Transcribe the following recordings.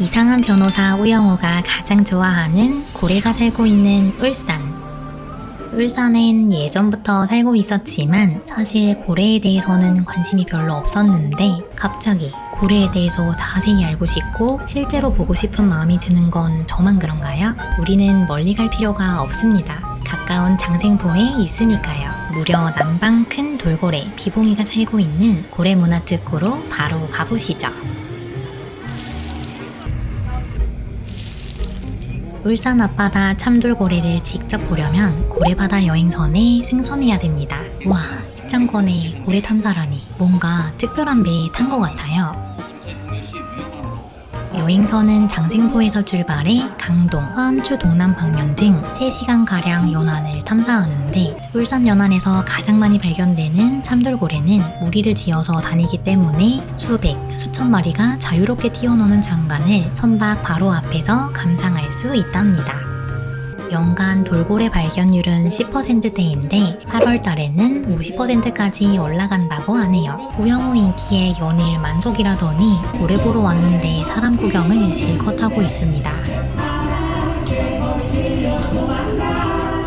이상한 변호사 우영우가 가장 좋아하는 고래가 살고 있는 울산. 울산엔 예전부터 살고 있었지만 사실 고래에 대해서는 관심이 별로 없었는데 갑자기 고래에 대해서 자세히 알고 싶고 실제로 보고 싶은 마음이 드는 건 저만 그런가요? 우리는 멀리 갈 필요가 없습니다. 가까운 장생포에 있으니까요. 무려 남방 큰 돌고래 비봉이가 살고 있는 고래문화특구로 바로 가보시죠. 울산 앞바다 참돌고래를 직접 보려면 고래바다 여행선에 승선해야 됩니다. 와, 입장권에 고래 탐사라니 뭔가 특별한 배에 탄 것 같아요. 여행선은 장생포에서 출발해 강동, 화암초 동남 방면 등 3시간가량 연안을 탐사하는데 울산 연안에서 가장 많이 발견되는 참돌고래는 무리를 지어서 다니기 때문에 수백, 수천 마리가 자유롭게 튀어노는 장관을 선박 바로 앞에서 감상할 수 있답니다. 연간 돌고래 발견율은 10%대인데 8월 달에는 50%까지 올라간다고 하네요. 우영우 인기에 연일 만속이라더니 고래 보러 왔는데 사람 구경을 실컷 하고 있습니다.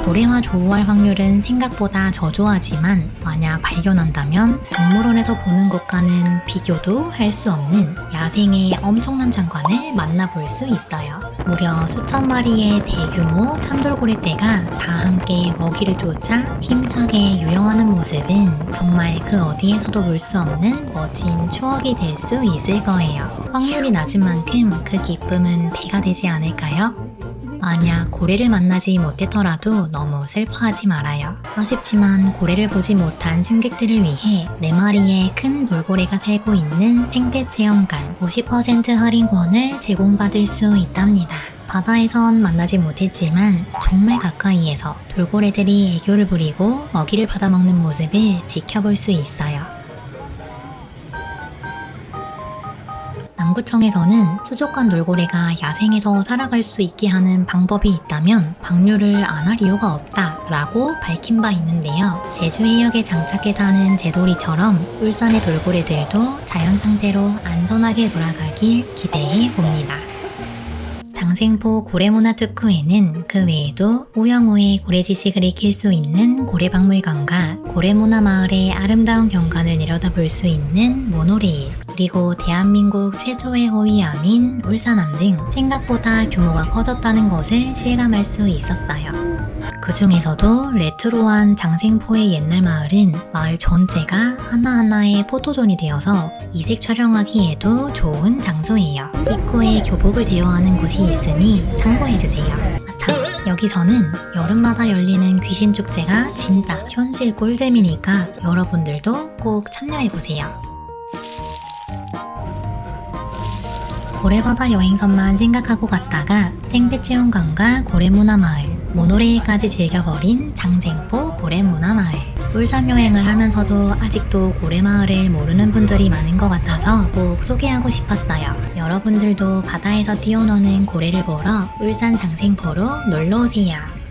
고래와 조우할 확률은 생각보다 저조하지만 만약 발견한다면 동물원에서 보는 것과는 비교도 할 수 없는 야생의 엄청난 장관을 만나볼 수 있어요. 무려 수천 마리의 대규모 참돌고래 떼가 다 함께 먹이를 쫓아 힘차게 유영하는 모습은 정말 그 어디에서도 볼 수 없는 멋진 추억이 될 수 있을 거예요. 확률이 낮은 만큼 그 기쁨은 배가 되지 않을까요? 만약 고래를 만나지 못했더라도 너무 슬퍼하지 말아요. 아쉽지만 고래를 보지 못한 승객들을 위해 4마리의 큰 돌고래가 살고 있는 생태 체험관 50% 할인권을 제공받을 수 있답니다. 바다에선 만나지 못했지만 정말 가까이에서 돌고래들이 애교를 부리고 먹이를 받아먹는 모습을 지켜볼 수 있어요. 남구청에서는 수족관 돌고래가 야생에서 살아갈 수 있게 하는 방법이 있다면 방류를 안 할 이유가 없다라고 밝힌 바 있는데요. 제주 해역에 장착해 사는 제돌이처럼 울산의 돌고래들도 자연 상태로 안전하게 돌아가길 기대해 봅니다. 장생포 고래문화 특구에는 그 외에도 우영우의 고래 지식을 익힐 수 있는 고래박물관과 고래문화 마을의 아름다운 경관을 내려다볼 수 있는 모노레일 그리고 대한민국 최초의 호위암인 울산암 등 생각보다 규모가 커졌다는 것을 실감할 수 있었어요. 그 중에서도 레트로한 장생포의 옛날 마을은 마을 전체가 하나하나의 포토존이 되어서 이색 촬영하기에도 좋은 장소예요. 입구에 교복을 대여하는 곳이 있으니 참고해주세요. 아, 참, 여기서는 여름마다 열리는 귀신 축제가 진짜 현실 꿀잼이니까 여러분들도 꼭 참여해보세요. 고래바다 여행선만 생각하고 갔다가 생태체험관과 고래문화마을, 모노레일까지 즐겨버린 장생포 고래문화마을. 울산 여행을 하면서도 아직도 고래마을을 모르는 분들이 많은 것 같아서 꼭 소개하고 싶었어요. 여러분들도 바다에서 뛰어노는 고래를 보러 울산 장생포로 놀러오세요.